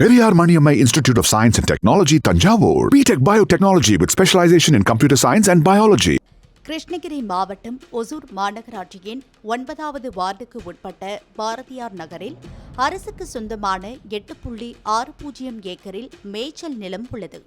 Periyar Maniammai institute of science and technology Thanjavur B Tech biotechnology with specialisation in computer science and biology Krishnagiri மாவட்டம் ஒசூர் மாநகராட்சியின் ஒன்பதாவது வார்டுக்கு உட்பட்ட பாரதியார் நகரில் அரசுக்கு சொந்தமான எட்டு புள்ளி ஆறு பூஜ்ஜியம் ஏக்கரில் மேய்ச்சல் நிலம் உள்ளது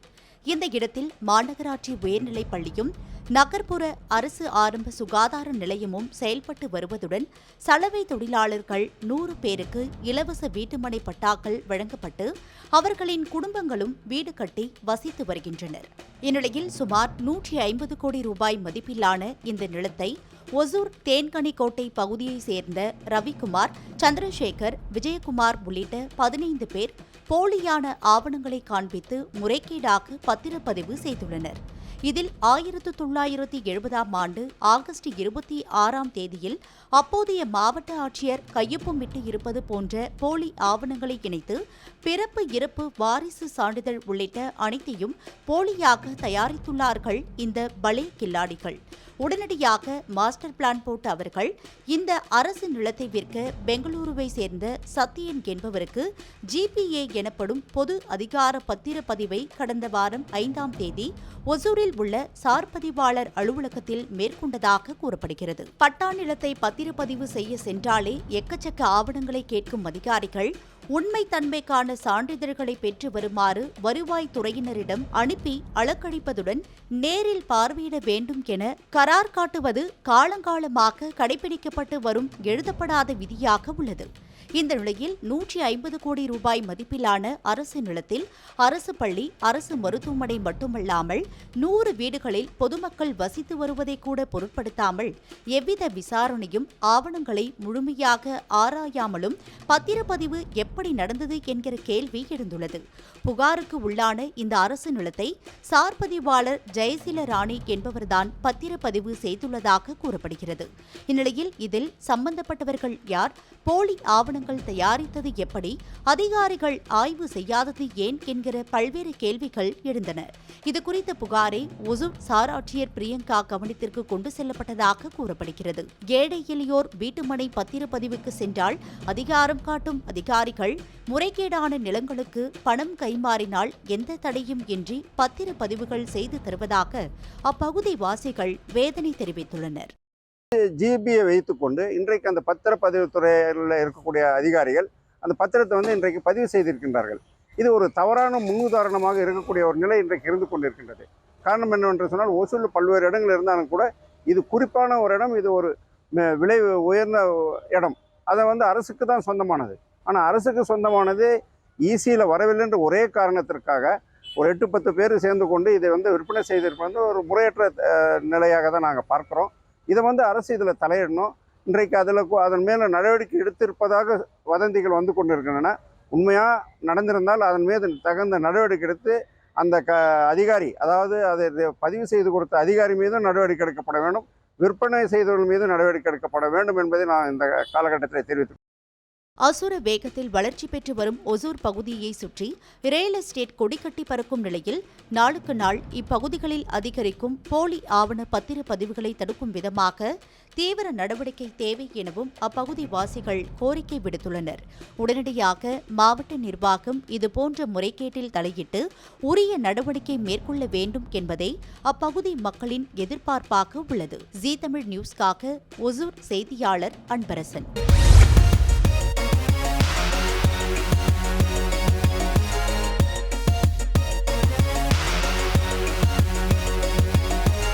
இந்த இடத்தில் மாநகராட்சி உயர்நிலைப் பள்ளியும் நகர்ப்புற அரசு ஆரம்ப சுகாதார நிலையமும் செயல்பட்டு வருவதுடன் சலவை தொழிலாளர்கள் நூறு பேருக்கு இலவச வீட்டுமனை பட்டாக்கள் வழங்கப்பட்டு அவர்களின் குடும்பங்களும் வீடு கட்டி வசித்து வருகின்றனர். இந்நிலையில் சுமார் நூற்றி ஐம்பது கோடி ரூபாய் மதிப்பிலான இந்த நிலத்தை ஒசூர் தேன்கனிக்கோட்டை பகுதியைச் சேர்ந்த ரவிக்குமார் சந்திரசேகர் விஜயகுமார் உள்ளிட்ட பதினைந்து பேர் போலியான ஆவணங்களை காண்பித்து முறைகேடாக பத்திரப்பதிவு செய்துள்ளனர். இதில் ஆயிரத்து தொள்ளாயிரத்தி எழுபதாம் ஆண்டு ஆகஸ்ட் இருபத்தி ஆறாம் தேதியில் அப்போதைய மாவட்ட ஆட்சியர் கையொப்பமிட்டு இருப்பது போன்ற போலி ஆவணங்களை இணைத்து பிறப்பு இறப்பு வாரிசு சான்றிதழ் உள்ளிட்ட அனைத்தையும் போலியாக தயாரித்துள்ளார்கள் இந்த பலே கில்லாடிகள். உடனடியாக மாஸ்டர் பிளான் போட்ட அவர்கள் இந்த அரசு நிலத்தை விற்க பெங்களூருவை சேர்ந்த சத்தியன் என்பவருக்கு ஜிபிஏ எனப்படும் பொது அதிகார பத்திர பதிவை கடந்த வாரம் ஐந்தாம் தேதி ஒசூரில் உள்ள சார்பதிவாளர் அலுவலகத்தில் மேற்கொண்டதாக கூறப்படுகிறது. பட்டா நிலத்தை பத்திரப்பதிவு செய்ய சென்றாலே எக்கச்சக்க ஆவணங்களை கேட்கும் அதிகாரிகள் உண்மைத்தன்மைக்கான சான்றிதழ்களை பெற்று வருமாறு வருவாய் துறையினரிடம் அனுப்பி அளக்கடிப்பதுடன் நேரில் பார்வையிட வேண்டும் என கரார் காட்டுவது காலங்காலமாக கடைபிடிக்கப்பட்டு வரும் எழுதப்படாத விதியாக உள்ளது. இந்த நிலையில் நூற்றி ஐம்பது கோடி ரூபாய் மதிப்பிலான அரசு நிலத்தில் அரசு பள்ளி அரசு மருத்துவமனை மட்டுமல்லாமல் நூறு வீடுகளில் பொதுமக்கள் வசித்து வருவதை கூட பொருட்படுத்தாமல் எவ்வித விசாரணையும் ஆவணங்களை முழுமையாக ஆராயாமலும் பத்திரப்பதிவு எப்படி நடந்தது என்கிற கேள்வி எழுந்துள்ளது. புகாருக்கு உள்ளான இந்த அரசு நிலத்தை சார்பதிவாளர் ஜெயசீல ராணி என்பவர்தான் பத்திரப்பதிவு செய்துள்ளதாக கூறப்படுகிறது. இந்நிலையில் இதில் சம்பந்தப்பட்டவர்கள் யார்? போலி ஆவணங்கள் தயாரித்தது எப்படி அதிகாரிகள் ஆய்வு செய்யாதது ஏன் என்கிற பல்வேறு கேள்விகள் எழுந்தன. இதுகுறித்த புகாரை ஒசூர் சாராட்சியர் பிரியங்கா கவனத்திற்கு கொண்டு செல்லப்பட்டதாக கூறப்படுகிறது. ஏழை எளியோர் வீட்டுமனை பத்திரப்பதிவுக்கு சென்றால் அதிகாரம் காட்டும் அதிகாரிகள் முறைகேடான நிலங்களுக்கு பணம் கைமாறினால் எந்த தடையும் இன்றி பத்திரப்பதிவுகள் செய்து தருவதாக அப்பகுதி வாசிகள் வேதனை தெரிவித்துள்ளனர். ஜிபியை வைத்துக்கொண்டு இன்றைக்கு அந்த பத்திரப்பதிவு துறையில் இருக்கக்கூடிய அதிகாரிகள் அந்த பத்திரத்தை வந்து இன்றைக்கு பதிவு செய்திருக்கின்றார்கள். இது ஒரு தவறான முன்னுதாரணமாக இருக்கக்கூடிய ஒரு நிலை இன்றைக்கு இருந்து கொண்டிருக்கின்றது. காரணம் என்னவென்று சொன்னால் ஒசூல் பல்வேறு இடங்கள் இருந்தாலும் கூட இது குறிப்பான ஒரு இடம் இது ஒரு விலை உயர்ந்த இடம். அதை வந்து அரசுக்கு தான் சொந்தமானது. ஆனால் அரசுக்கு சொந்தமானது ஈஸியில் வரவில்லை என்ற ஒரே காரணத்திற்காக ஒரு எட்டு பத்து பேர் சேர்ந்து கொண்டு இதை வந்து விற்பனை செய்திருப்பது ஒரு முறையற்ற நிலையாக தான் நாங்கள் பார்க்குறோம். இதை வந்து அரசு இதில் தலையிடணும். இன்றைக்கு அதில் அதன் மேலே நடவடிக்கை எடுத்திருப்பதாக வதந்திகள் வந்து கொண்டிருக்கின்றன. உண்மையாக நடந்திருந்தால் அதன் மீது தகுந்த நடவடிக்கை எடுத்து அந்த க அதிகாரி அதாவது அதை பதிவு செய்து கொடுத்த அதிகாரி மீதும் நடவடிக்கை எடுக்கப்பட வேண்டும். விற்பனை செய்தவர்கள் மீது நடவடிக்கை எடுக்கப்பட வேண்டும் என்பதை நான் இந்த காலகட்டத்தில் தெரிவித்து அசுர வேகத்தில் வளர்ச்சி பெற்று வரும் ஒசூர் பகுதியை சுற்றி ரியல் எஸ்டேட் கொடிக்கட்டி பறக்கும் நிலையில் நாளுக்கு நாள் இப்பகுதிகளில் அதிகரிக்கும் போலி ஆவண பத்திரப்பதிவுகளை தடுக்கும் விதமாக தீவிர நடவடிக்கை தேவை எனவும் அப்பகுதி வாசிகள் கோரிக்கை விடுத்துள்ளனர். உடனடியாக மாவட்ட நிர்வாகம் இதுபோன்ற முறைகேட்டில் தலையிட்டு உரிய நடவடிக்கை மேற்கொள்ள வேண்டும் என்பதே அப்பகுதி மக்களின் எதிர்பார்ப்பாக உள்ளது. ஜி தமிழ் நியூஸ்காக ஒசூர் செய்தியாளர் அன்பரசன்.